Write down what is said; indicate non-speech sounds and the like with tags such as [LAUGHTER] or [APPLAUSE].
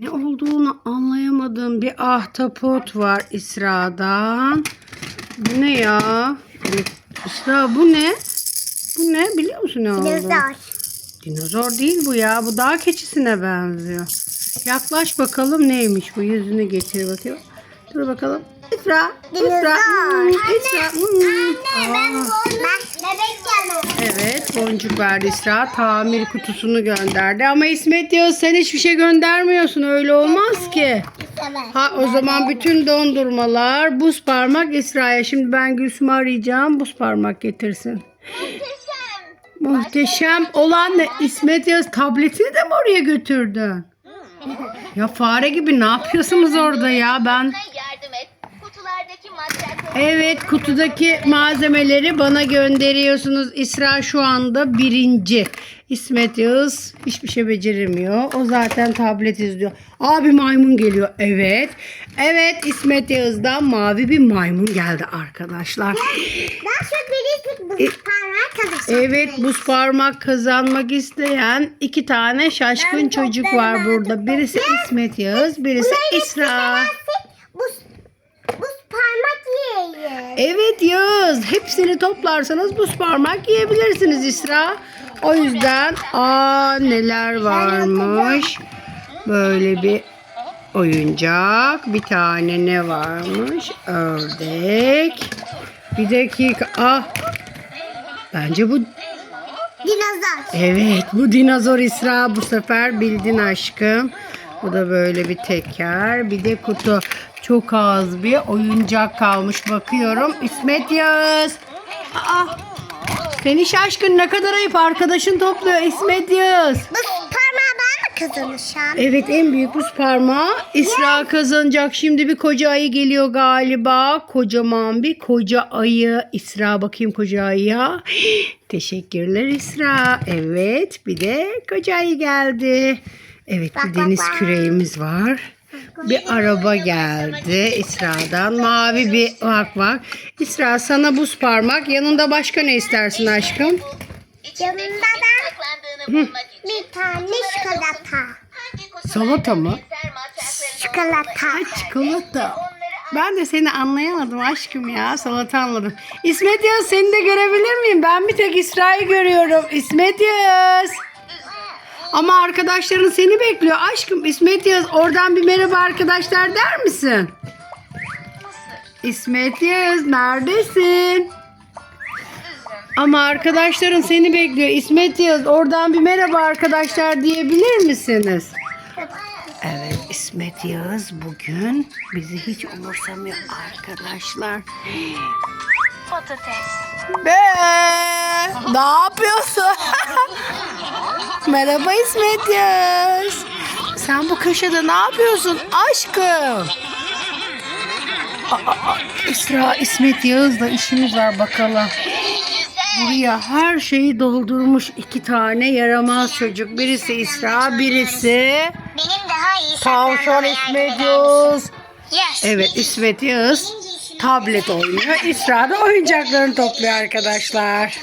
Ne olduğunu anlayamadığım bir ahtapot var İsra'dan. Bu ne ya? İsra bu ne? Bu ne biliyor musun ne olduğunu? Dinozor. Dinozor değil bu ya. Bu dağ keçisine benziyor. Yaklaş bakalım neymiş bu. Yüzünü getir bakayım. Dur bakalım. İsra. Dinozor. İsra. Hmm, İsra. Hmm. Ben Aa. bebek gelmem. Evet boncuk verdi İsra. Tamir kutusunu gönderdi. Ama İsmet Yağız sen hiçbir şey göndermiyorsun. Öyle olmaz ki. Ha o zaman bütün dondurmalar buz parmak İsra'ya. Şimdi ben Gülsüm'ü arayacağım. Buz parmak getirsin. Muhteşem olan ne? İsmet Yağız tabletini de mi oraya götürdün? Ya fare gibi ne yapıyorsunuz orada ya? Ben Evet kutudaki malzemeleri bana gönderiyorsunuz. İsra şu anda birinci. İsmet Yağız hiçbir şey beceremiyor. O zaten tablet izliyor. Abi maymun geliyor. Evet. Evet İsmet Yağız'dan mavi bir maymun geldi arkadaşlar. Ben şu birisi bu parmak çalışıyor. Evet buz parmak kazanmak isteyen iki tane şaşkın çocuk var burada. Birisi İsmet Yağız, birisi İsra. Buz, buz parmak yiyin. Evet Yağız. Hepsini toplarsanız buz parmak yiyebilirsiniz İsra. O yüzden aa neler varmış. Böyle bir oyuncak. Bir tane ne varmış? Ördek. Bir dakika. Ah. Bence bu Dinozor. Evet bu dinozor İsra bu sefer bildin aşkım. Bu da böyle bir teker bir de kutu. Çok az bir oyuncak kalmış bakıyorum. İsmet Yağız. Aa, seni şaşkın ne kadar ayıp arkadaşın topluyor İsmet Yağız. Buz parmağı ben mi kazanacağım? Evet en büyük buz parmağı İsra kazanacak. Şimdi bir koca ayı geliyor galiba. Kocaman bir koca ayı. İsra bakayım koca ayıya. [GASPS] Teşekkürler İsra. Evet bir de koca ayı geldi. Evet bir Bak, deniz bak. küreğimiz var. Bir araba geldi İsra'dan. Mavi bir bak bak. İsra sana buz parmak. Yanında başka ne istersin aşkım? Yanında da bir tane çikolata. Salata mı? benzer maddiyatları Çikolata. Çikolata. Ben de seni anlayamadım aşkım ya. Salata anladım. İsmet Yağız seni de görebilir miyim? Ben bir tek İsra'yı görüyorum. İsmet Yağız. Ama arkadaşların seni bekliyor aşkım. İsmet Yağız oradan bir merhaba arkadaşlar der misin? İsmet Yağız neredesin? Ama arkadaşların seni bekliyor. İsmet Yağız oradan bir merhaba arkadaşlar diyebilir misiniz? Evet İsmet Yağız bugün bizi hiç umursamıyor arkadaşlar. Patates. Be, ne yapıyorsun? [LAUGHS] Merhaba İsmet Yağız. Sen bu köşede ne yapıyorsun aşkım? Aa, aa, İsra İsmet Yağız'la işimiz var bakalım. Buraya her şeyi doldurmuş iki tane yaramaz çocuk. Birisi İsra, birisi Benim daha iyi Tavşan İsmet Yağız. Evet İsmet Yağız tablet oynuyor. İsra da oyuncaklarını topluyor arkadaşlar.